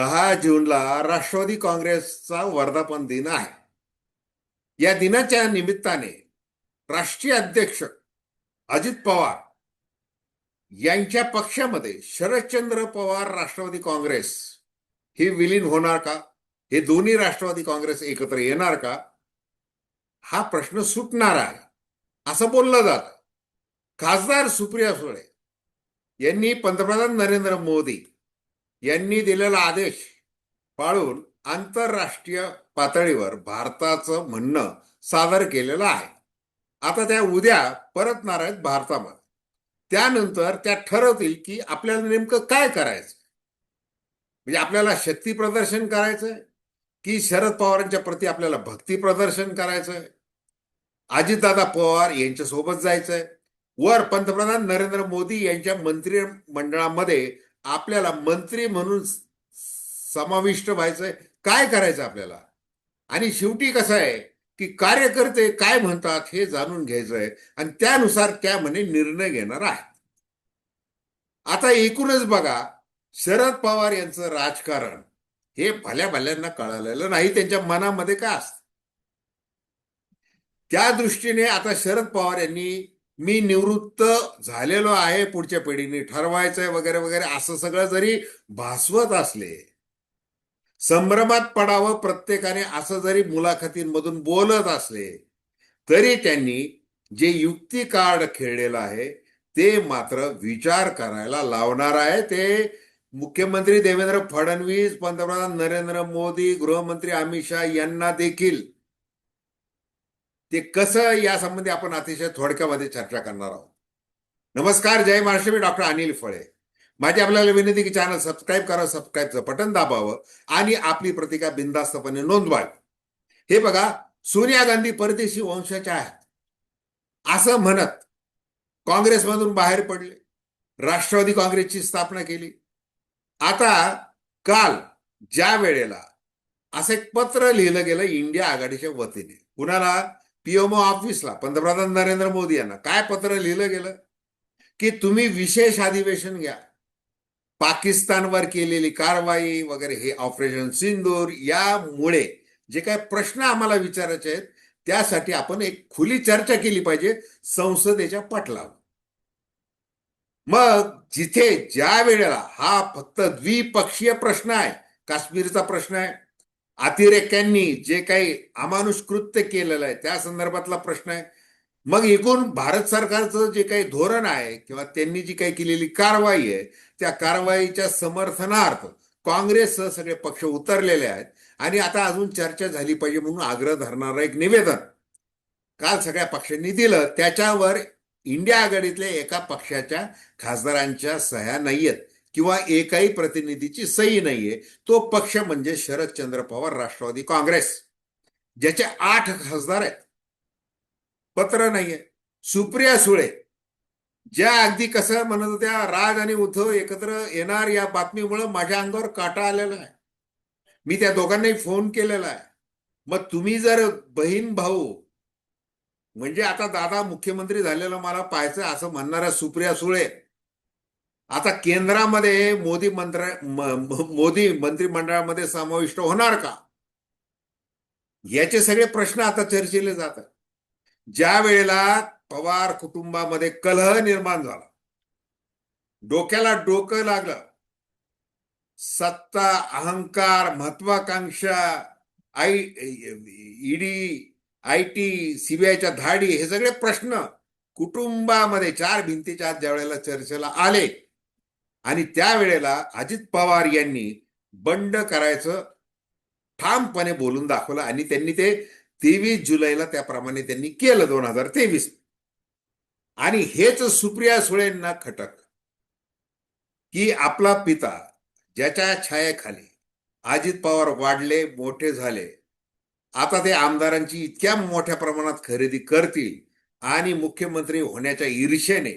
दहा जूनला राष्ट्रवादी काँग्रेसचा वर्धापन दिन आहे. या दिनाच्या निमित्ताने राष्ट्रीय अध्यक्ष अजित पवार यांच्या पक्षामध्ये शरदचंद्र पवार राष्ट्रवादी काँग्रेस ही विलीन होणार का? हे दोन्ही राष्ट्रवादी काँग्रेस एकत्र येणार का? हा प्रश्न सुटणार आहे असं बोललं जात. खासदार सुप्रिया सुळे यांनी पंतप्रधान नरेंद्र मोदी यांनी दिलेला आदेश पाळून आंतरराष्ट्रीय पातळीवर भारताचं म्हणणं सादर केलेलं आहे. आता त्या उद्या परतणार आहेत भारतामध्ये. त्यानंतर त्या ठरवतील की आपल्याला नेमकं काय करायचं? म्हणजे आपल्याला शक्ती प्रदर्शन करायचंय? की शरद पवारांच्या प्रती आपल्याला भक्ती प्रदर्शन करायचंय? अजितदादा पवार यांच्यासोबत जायचंय? वर पंतप्रधान नरेंद्र मोदी यांच्या मंत्रिमंडळामध्ये आपल्याला मंत्री म्हणून समाविष्ट व्हायचंय. काय करायचं आपल्याला? आणि शेवटी कसं आहे की कार्यकर्ते काय म्हणतात हे जाणून घ्यायचंय आणि त्यानुसार त्यामध्ये निर्णय घेणार आहे आता एकूणच बघा शरद पवार यांचं राजकारण हे भल्या भल्यांना कळालेलं नाही त्यांच्या मनामध्ये काय असत? त्या दृष्टीने आता शरद पवार यांनी मी निवृत्त झालेलो आहे पुढच्या पिढीने ठरवायचंय वगैरे वगैरे असं सगळं जरी भासवत असले संभ्रमात पडावं प्रत्येकाने असं जरी मुलाखतींमधून बोलत असले तरी त्यांनी जे युक्ती कार्ड खेळलेलं आहे ते मात्र विचार करायला लावणार आहे. ते मुख्यमंत्री देवेंद्र फडणवीस पंतप्रधान नरेंद्र मोदी गृहमंत्री अमित शहा यांना देखील ते कसं यासंबंधी आपण अतिशय थोडक्यामध्ये चर्चा करणार आहोत. नमस्कार जय महाराष्ट्र मी डॉक्टर अनिल फळे. माझी आपल्याला विनंती की चॅनल सबस्क्राईब करा सबस्क्राईबचं बटन दाबावं आणि आपली प्रतिका बिनधास्तपणे नोंदवावी. हे बघा सोनिया गांधी परदेशी वंशाच्या आहेत. असं म्हणत काँग्रेसमधून बाहेर पडले. राष्ट्रवादी काँग्रेसची स्थापना केली. आता काल ज्या वेळेला असं एक पत्र लिहिलं गेलं इंडिया आघाडीच्या वतीने. कुणाला? पीएमओ ऑफिसला पंतप्रधान नरेंद्र मोदी यांना काय पत्र लिहिलं गेलं? की तुम्ही विशेष अधिवेशन घ्या. पाकिस्तानवर केलेली कारवाई वगैरे हे ऑपरेशन सिंदूर यामुळे जे काय प्रश्न आम्हाला विचारायचे आहेत त्यासाठी आपण एक खुली चर्चा केली पाहिजे संसदेच्या पटलावर. मग जिथे ज्या वेळेला हा फक्त द्विपक्षीय प्रश्न आहे काश्मीरचा प्रश्न आहे अतिरेक्यांनी जे काही अमानुष कृत्य केलेलं आहे त्या संदर्भातला प्रश्न आहे. मग एकूण भारत सरकारचं जे काही धोरण आहे किंवा त्यांनी जी काही केलेली कारवाई आहे त्या कारवाईच्या समर्थनार्थ काँग्रेससह सगळे पक्ष उतरलेले आहेत. आणि आता अजून चर्चा झाली पाहिजे म्हणून आग्रह धरणारं एक निवेदन. काल सगळ्या पक्षांनी दिलं. त्याच्यावर इंडिया आघाडीतल्या एका पक्षाच्या खासदारांच्या सह्या नाहीयेत. किंवा एकाही प्रतिनिधीची सही नाहीये तो पक्ष म्हणजे शरदचंद्र पवार राष्ट्रवादी काँग्रेस ज्याचे आठ खासदार आहेत. पत्र नाहीये. सुप्रिया सुळे ज्या अगदी कसं म्हणत होत्या राज आणि उद्धव एकत्र येणार या बातमीमुळे माझ्या अंगावर काटा आलेला आहे. मी त्या दोघांनाही फोन केलेला आहे. मग तुम्ही जर बहीण भाऊ म्हणजे आता दादा मुख्यमंत्री झालेला मला पाहायचं असं म्हणणाऱ्या सुप्रिया सुळे आता केंद्रामध्ये मोदी मंत्र मोदी मंत्रिमंडळामध्ये समाविष्ट होणार का? याचे सगळे प्रश्न आता चर्चेले जातात. ज्या वेळेला पवार कुटुंबामध्ये कलह निर्माण झाला डोक्याला डोकं लागलं सत्ता अहंकार महत्वाकांक्षा आय ईडी आय टी सीबीआयच्या धाडी हे सगळे प्रश्न कुटुंबामध्ये चार भिंतीच्या आत ज्या वेळेला चर्चेला आले आणि त्यावेळेला अजित पवार यांनी बंड करायचं ठामपणे बोलून दाखवलं आणि त्यांनी ते तेवीस जुलैला त्याप्रमाणे त्यांनी केलं दोन हजार तेवीस. आणि हेच सुप्रिया सुळेंना खटक की आपला पिता ज्याच्या छायेखाली अजित पवार वाढले मोठे झाले आता ते आमदारांची इतक्या मोठ्या प्रमाणात खरेदी करतील आणि मुख्यमंत्री होण्याच्या ईर्षेने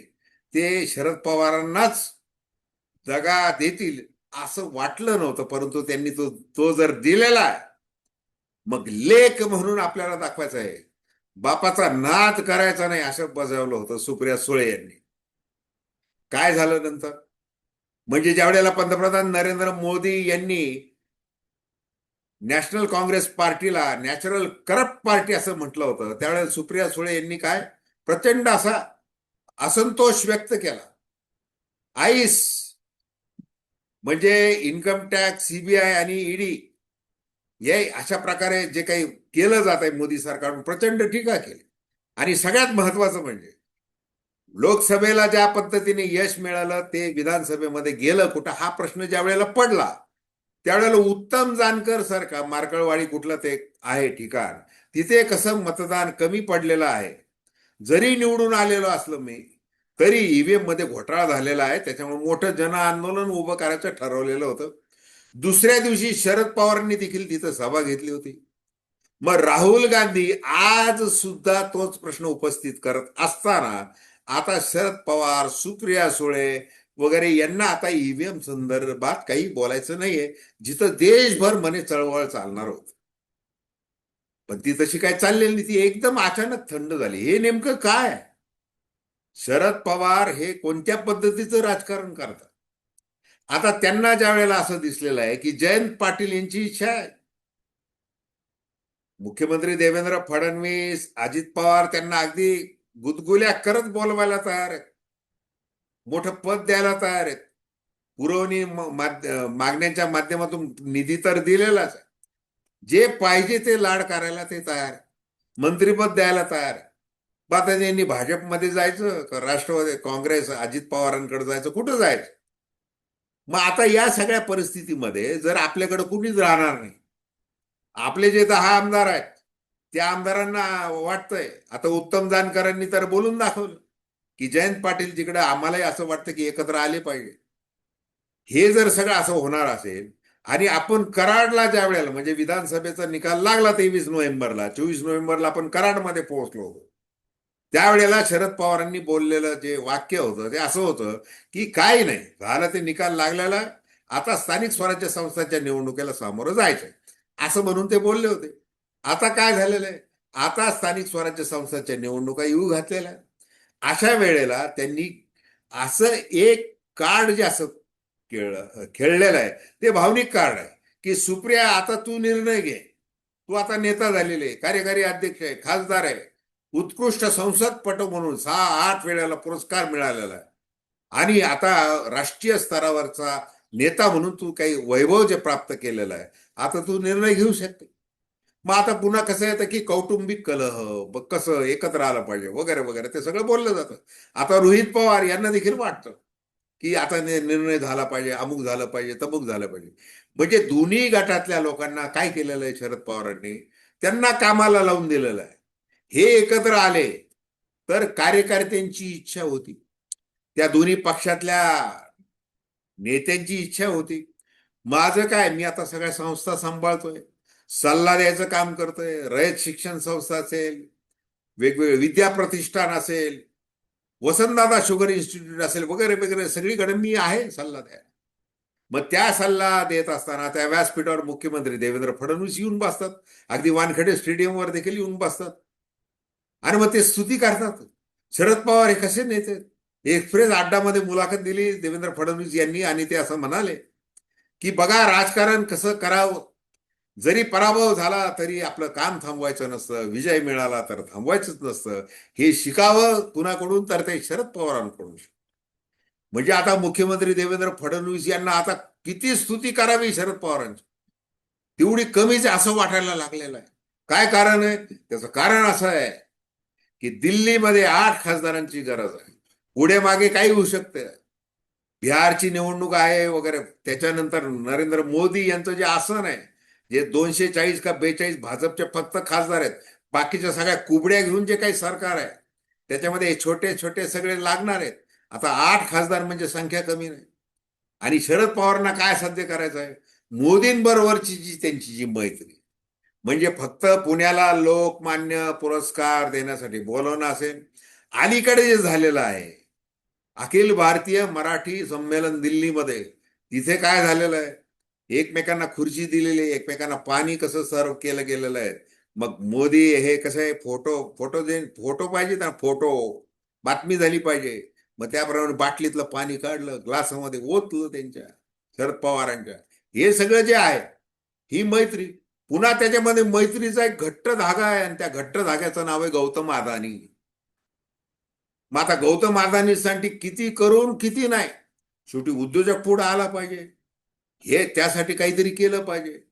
ते शरद पवारांनाच जगा देतील असं वाटलं नव्हतं परंतु त्यांनी तो तो जर दिलेला आहे मग लेख म्हणून आपल्याला दाखवायचा आहे. बापाचा नाद करायचा नाही असं बजावलं होतं सुप्रिया सुळे यांनी. काय झालं नंतर? म्हणजे ज्या वेळेला पंतप्रधान नरेंद्र मोदी यांनी नॅशनल काँग्रेस पार्टीला नॅचरल करप्ट पार्टी असं म्हटलं होतं त्यावेळेला सुप्रिया सुळे यांनी काय? प्रचंड असा असंतोष व्यक्त केला. आईस म्हणजे इन्कम टॅक्स सीबीआय आणि ईडी हे अशा प्रकारे जे काही केलं जात आहे मोदी सरकारनं प्रचंड टीका केली. आणि सगळ्यात महत्वाचं म्हणजे लोकसभेला ज्या पद्धतीने यश मिळालं ते विधानसभेमध्ये गेलं कुठं हा प्रश्न ज्या वेळेला पडला त्यावेळेला उत्तम जानकर सरकार मार्कळवाडी कुठलं ते आहे ठिकाण तिथे कसं मतदान कमी पडलेलं आहे जरी निवडून आलेलो असलो मी तरी ईव्हीएममध्ये घोटाळा झालेला आहे. त्याच्यामुळे मोठं जन आंदोलन उभं करायचं ठरवलेलं होतं. दुसऱ्या दिवशी शरद पवारांनी देखील तिथं सभा घेतली होती. मग राहुल गांधी आज सुद्धा तोच प्रश्न उपस्थित करत असताना आता शरद पवार सुप्रिया सुळे वगैरे यांना आता ईव्हीएम संदर्भात काही बोलायचं नाहीये. जिथं देशभर मने चळवळ चालणार होत. पण ती तशी काय चाललेली नाही. ती एकदम अचानक थंड झाली. हे नेमकं काय? शरद पवार हे कोणत्या पद्धतीचं राजकारण करतात? आता त्यांना ज्या वेळेला असं दिसलेलं आहे की जयंत पाटील यांची इच्छा आहे. मुख्यमंत्री देवेंद्र फडणवीस अजित पवार त्यांना अगदी गुदगुल्या करत बोलवायला तयार आहेत. मोठं पद द्यायला तयार आहेत. पुरवणी मागण्यांच्या माध्यमातून निधी तर दिलेलाच आहे. जे पाहिजे ते लाड करायला ते तयार आहे मंत्रीपद द्यायला तयार आहे मग आता त्यांनी भाजपमध्ये जायचं राष्ट्रवादी काँग्रेस अजित पवारांकडे जायचं कुठं जायचं? मग आता या सगळ्या परिस्थितीमध्ये जर आपल्याकडे कुणीच राहणार नाही आपले जे दहा आमदार आहेत त्या आमदारांना वाटतंय आता उत्तम जानकरांनी तर बोलून दाखवलं की जयंत पाटील तिकडे आम्हालाही असं वाटतं की एकत्र आले पाहिजे. हे जर सगळं असं होणार असेल आणि आपण कराडला ज्या वेळेला म्हणजे विधानसभेचा निकाल लागला तेवीस नोव्हेंबरला चोवीस नोव्हेंबरला आपण कराडमध्ये पोहोचलो होतो त्यावेळेला शरद पवारांनी बोललेलं जे वाक्य होतं ते असं होतं की काही नाही झालं ते निकाल लागलेला आता स्थानिक स्वराज्य संस्थांच्या निवडणुकीला सामोरं जायचंय. असं म्हणून ते बोलले होते. आता काय झालेलं आहे? आता स्थानिक स्वराज्य संस्थांच्या निवडणुका येऊ घातलेल्या अशा वेळेला त्यांनी असं एक कार्ड जे असं खेळ खेळलेलं आहे ते भावनिक कार्ड आहे की सुप्रिया आता तू निर्णय घे. तू आता नेता झालेले कार्यकारी अध्यक्ष आहे खासदार आहे. उत्कृष्ट संसदपटू म्हणून सहा आठ वेळेला पुरस्कार मिळालेला आहे. आणि आता राष्ट्रीय स्तरावरचा नेता म्हणून तू काही वैभव जे प्राप्त केलेलं आहे आता तू निर्णय घेऊ शकते. मग आता पुन्हा कसं येतं की कौटुंबिक कलह मग कसं एकत्र आलं पाहिजे वगैरे वगैरे ते सगळं बोललं जातं. आता रोहित पवार यांना देखील वाटतं की आता निर्णय झाला पाहिजे अमुक झालं पाहिजे तमुक झालं पाहिजे. म्हणजे दोन्ही गटातल्या लोकांना काय केलेलं आहे शरद पवारांनी? त्यांना कामाला लावून दिलेलं आहे. हे एकत्र आले तर कार्यकर्त्यांची इच्छा होती. त्या दोन्ही पक्षातल्या नेत्यांची इच्छा होती. माझं काय मी आता सगळ्या संस्था सांभाळतोय सल्ला द्यायचं काम करतोय रयत शिक्षण संस्था असेल वेगवेगळे विद्या प्रतिष्ठान असेल वसंतदादा शुगर इन्स्टिट्यूट असेल वगैरे वगैरे सगळीकडे मी आहे सल्ला द्यायला. मग त्या सल्ला देत असताना त्या व्यासपीठावर मुख्यमंत्री देवेंद्र फडणवीस येऊन बसतात. अगदी वानखेडे स्टेडियमवर देखील येऊन बसतात. आणि मग ते स्तुती करतात. शरद पवार हे कसे नेते? एक्सप्रेस अड्डामध्ये मुलाखत दिली देवेंद्र फडणवीस यांनी आणि ते असं म्हणाले की बघा राजकारण कसं करावं? जरी पराभव झाला तरी आपलं काम थांबवायचं नसतं विजय मिळाला तर थांबवायचंच नसतं. हे शिकावं कुणाकडून? तर ते शरद पवारांकडून. म्हणजे आता मुख्यमंत्री देवेंद्र फडणवीस यांना आता किती स्तुती करावी शरद पवारांची? तेवढी कमीच असं वाटायला लागलेलं आहे. काय कारण आहे? त्याचं कारण असं आहे की दिल्लीमध्ये आठ खासदारांची गरज आहे. पुढे मागे काही होऊ शकते. बिहारची निवडणूक आहे वगैरे. त्याच्यानंतर नरेंद्र मोदी यांचं जे आसन आहे जे दोनशे चाळीस का बेचाळीस भाजपचे फक्त खासदार आहेत. बाकीच्या सगळ्या कुबड्या घेऊन जे काही सरकार आहे त्याच्यामध्ये छोटे छोटे सगळे लागणार आहेत. आता आठ खासदार म्हणजे संख्या कमी नाही. आणि शरद पवारांना काय साध्य करायचं आहे? मोदींबरोबरची जी त्यांची जी मैत्री म्हणजे फक्त पुण्याला लोकमान्य पुरस्कार देण्यासाठी बोलवणं असेल अलीकडे जे झालेलं आहे अखिल भारतीय मराठी संमेलन दिल्लीमध्ये तिथे काय झालेलं आहे? एकमेकांना खुर्ची दिलेली एकमेकांना पाणी कसं सर्व केलं गेलेलं आहे? मग मोदी हे कसं आहे फोटो फोटो दे फोटो पाहिजे ना फोटो बातमी झाली पाहिजे. मग त्याप्रमाणे बाटलीतलं पाणी काढलं ग्लासामध्ये ओतलं त्यांच्या शरद पवारांच्या. हे सगळं जे आहे ही मैत्री. पुन्हा त्याच्यामध्ये मैत्रीचा एक घट्ट धागा आहे आणि त्या घट्ट धाग्याचं नाव आहे गौतम अदानी. मग आता गौतम अदानीसाठी किती करून किती नाही? शेवटी उद्योजक पुढे आला पाहिजे. हे त्यासाठी काहीतरी केलं पाहिजे.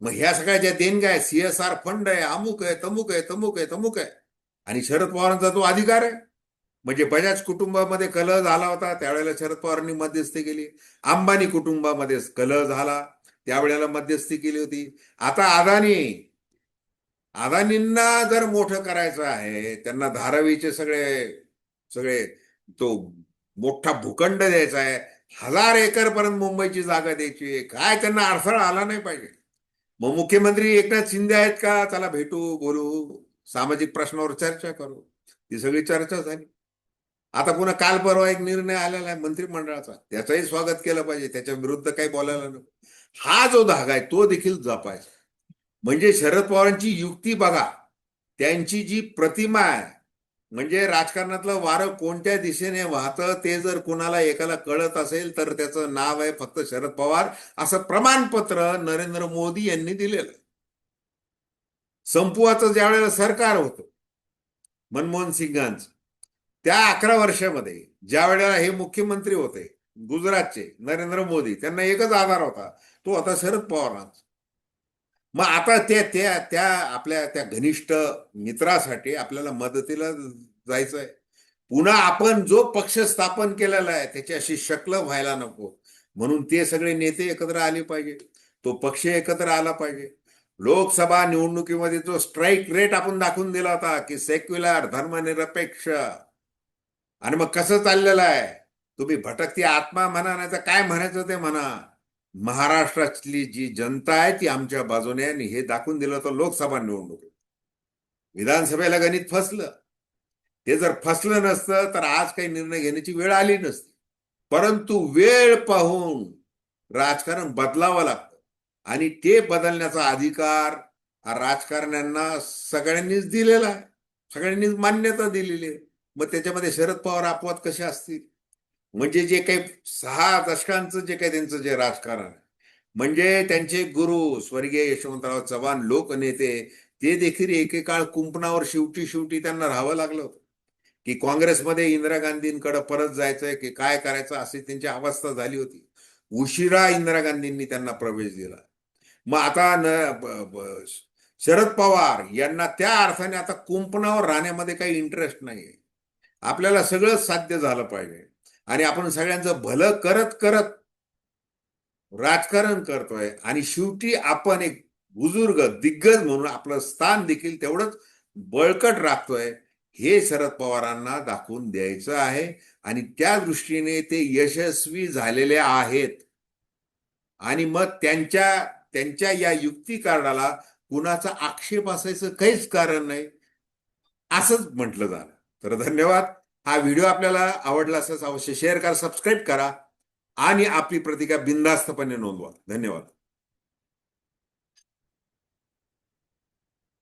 मग ह्या सगळ्या ज्या देणग्या आहे सीएसआर फंड आहे अमुक आहे तमुक आहे तमुक आहे तमुक आहे. आणि शरद पवारांचा तो अधिकार आहे. म्हणजे बजाज कुटुंबामध्ये कलह झाला होता. त्यावेळेला शरद पवारांनी मध्यस्थी केली. अंबानी कुटुंबामध्ये कलह झाला. त्यावेळेला मध्यस्थी केली होती. आता अदानी अदानींना जर मोठं करायचं आहे त्यांना धारावीचे सगळे सगळे तो मोठा भूखंड द्यायचा आहे. हजार एकर पर्यंत मुंबईची जागा द्यायची आहे. काय त्यांना अडथळा आला नाही पाहिजे. मग मुख्यमंत्री एकनाथ शिंदे आहेत का? चला भेटू बोलू सामाजिक प्रश्नावर चर्चा करू. ती सगळी चर्चा झाली. आता पुन्हा काल परवा एक निर्णय आलेला आहे मंत्रिमंडळाचा. त्याचंही स्वागत केलं पाहिजे. त्याच्या विरुद्ध काही बोलायला नको. हा जो धागा आहे तो देखील जपायचा. म्हणजे शरद पवारांची युक्ती बघा. त्यांची जी प्रतिमा आहे म्हणजे राजकारणातलं वारं कोणत्या दिशेने वाहतं ते जर कुणाला एकाला कळत असेल तर त्याचं नाव आहे फक्त शरद पवार असं प्रमाणपत्र नरेंद्र मोदी यांनी दिलेलं. संपुवाचं संपुआचं ज्या वेळेला सरकार होतं मनमोहन सिंगांचं त्या अकरा वर्षामध्ये ज्या वेळेला हे मुख्यमंत्री होते गुजरातचे नरेंद्र मोदी त्यांना एकच आधार होता. तो होता शरद पवारांचा. मग आता त्या त्या त्या आपल्या त्या घनिष्ठ मित्रासाठी आपल्याला मदतीला जायचं आहे पुन्हा आपण जो पक्ष स्थापन केलेला आहे त्याच्याशी शकल शक्ल व्हायला नको. म्हणून ते सगळे नेते एकत्र आले पाहिजे. तो पक्ष एकत्र आला पाहिजे. लोकसभा निवडणुकीमध्ये जो स्ट्राईक रेट आपण दाखवून दिला होता की सेक्युलर धर्मनिरपेक्ष. आणि मग कसं चाललेलं आहे? तुम्ही भटकती आत्मा म्हणा नाही तर काय म्हणायचं ते म्हणा. महाराष्ट्रातली जी जनता आहे ती आमच्या बाजूने आणि हे दाखवून दिलं तर लोकसभा निवडणूक विधानसभेला गणित फसलं. ते जर फसलं नसतं तर आज काही निर्णय घेण्याची वेळ आली नसती. परंतु वेळ पाहून राजकारण बदलावं लागतं. आणि ते बदलण्याचा अधिकार राजकारण्यांना सगळ्यांनीच दिलेला आहे. सगळ्यांनीच मान्यता दिलेली आहे. मग त्याच्यामध्ये शरद पवार अपवाद कसे असतील? म्हणजे जे काही सहा दशकांचं जे काही त्यांचं जे राजकारण म्हणजे त्यांचे गुरु स्वर्गीय यशवंतराव चव्हाण लोकनेते ते देखील एकेकाळ कुंपणावर शेवटी शेवटी त्यांना राहावं लागलं होतं. की काँग्रेसमध्ये इंदिरा गांधींकडे परत जायचंय की काय करायचं अशी त्यांची अवस्था झाली होती. उशिरा इंदिरा गांधींनी त्यांना प्रवेश दिला. मग आता न शरद पवार यांना त्या अर्थाने आता कुंपणावर राहण्यामध्ये काही इंटरेस्ट नाहीये. आपल्याला सगळं साध्य झालं पाहिजे. आणि आपण सगळ्यांचं भलं करत करत राजकारण करतोय. आणि शेवटी आपण एक बुजुर्ग दिग्गज म्हणून आपलं स्थान देखील तेवढंच बळकट राखतोय हे शरद पवारांना दाखवून द्यायचं आहे. आणि त्या दृष्टीने ते यशस्वी झालेले आहेत. आणि मग त्यांच्या त्यांच्या या युक्तिकारणाला कुणाचा आक्षेप असायचं काहीच कारण नाही. असंच म्हटलं झालं तर धन्यवाद. हा व्हिडिओ आपल्याला आवडला असेल अवश्य शेअर करा सबस्क्राईब करा आणि आपली प्रतिक्रिया बिनधास्तपणे नोंदवा. धन्यवाद.